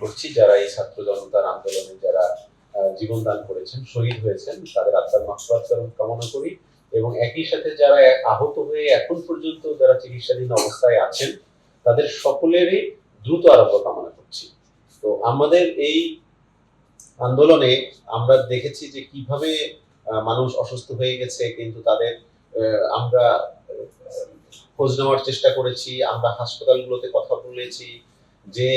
করছি যারা এই ছাত্র জনতার আন্দোলনে যারা আহ, জীবন দান করেছেন শহীদ হয়েছেন তাদের আত্মার মাফরাত কামনা করি এবং একই সাথে যারা আহত হয়ে এখন পর্যন্ত যারা চিকিৎসাধীন অবস্থায় আছেন তাদের সকলেরই দ্রুত আরোগ্য কামনা করছি। তো আমাদের এই আন্দোলনে আমরা দেখেছি যে কীভাবে মানুষ অসুস্থ হয়ে গেছে কিন্তু তাদের আমরা খোঁজ নেওয়ার চেষ্টা করেছি আমরা হাসপাতালগুলোতে কথা বলেছি যে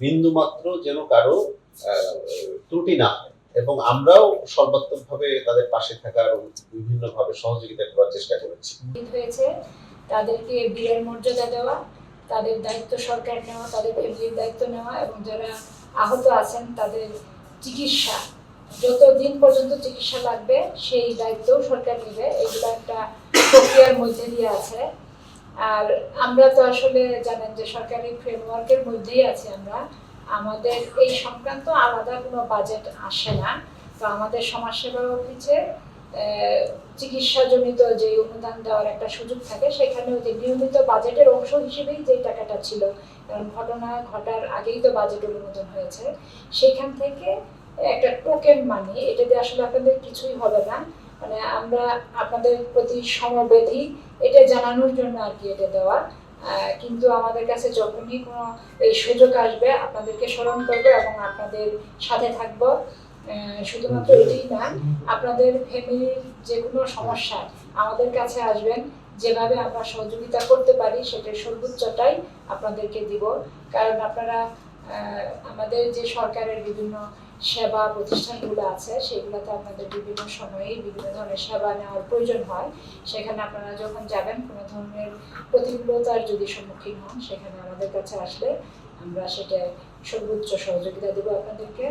বিন্দুমাত্র যেন কারও ত্রুটি না হয়। এবং আমরাও সর্বাত্মকভাবে তাদের পাশে থাকার বিভিন্নভাবে সহযোগিতা করার চেষ্টা করেছি। তাদেরকে বীরের মর্যাদা দেওয়া, তাদের দায়িত্ব সরকার নেওয়া তাদের ফ্যামিলির দায়িত্ব নেওয়া এবং যারা আহত আছেন তাদের চিকিৎসা। যত দিন পর্যন্ত চিকিৎসা লাগবে, সেই দায়িত্ব সরকার নেবে। এগুলো একটা প্রক্রিয়ার মধ্যে দিয়ে আছে। আর আমরা তো আসলে জানেন যে সরকারি ফ্রেমওয়ার্কের মধ্যেই আছি আমরা। আমাদের এই সংক্রান্ত আলাদা কোনো বাজেট আসে না। তো আমাদের সমাজসেবা অফিসে চিকিৎসাজনিত যে অনুদান দেওয়ার একটা সুযোগ থাকে, সেখানেও যে নিয়মিত বাজেটের অংশ হিসেবেই যে টাকাটা ছিল, কারণ ঘটনা ঘটার আগেই তো বাজেট অনুমোদন হয়েছে। সেখান থেকে একটা টোকেন মানি এটা দিয়ে আসলে আপনাদের কিছুই হবে না। মানে আমরা আপনাদের প্রতি সমবেধি এটা জানানোর জন্য আর কি এটা দেওয়া। কিন্তু আমাদের কাছে যখনই কোনো এই সুযোগ আসবে, আপনাদেরকে স্মরণ করব এবং আপনাদের সাথে থাকব। শুধুমাত্র এটাই না, আপনাদের ফ্যামিলির যে কোনো সমস্যা আমাদের কাছে আসবেন। যেভাবে আমরা সহযোগিতা করতে পারি সেটার সর্বোচ্চটাই আপনাদেরকে দিব। কারণ আপনারা আমাদের যে সরকারের বিভিন্ন সেবা প্রতিষ্ঠানগুলো আছে, সেগুলোতে আপনাদের বিভিন্ন সময়ে বিভিন্ন ধরনের সেবা নেওয়ার প্রয়োজন হয়। সেখানে আপনারা যখন যাবেন, কোনো ধরনের প্রতিকূলতার যদি সম্মুখীন হন, সেখানে আমাদের কাছে আসলে আমরা সেটা সর্বোচ্চ সহযোগিতা দেবো আপনাদেরকে।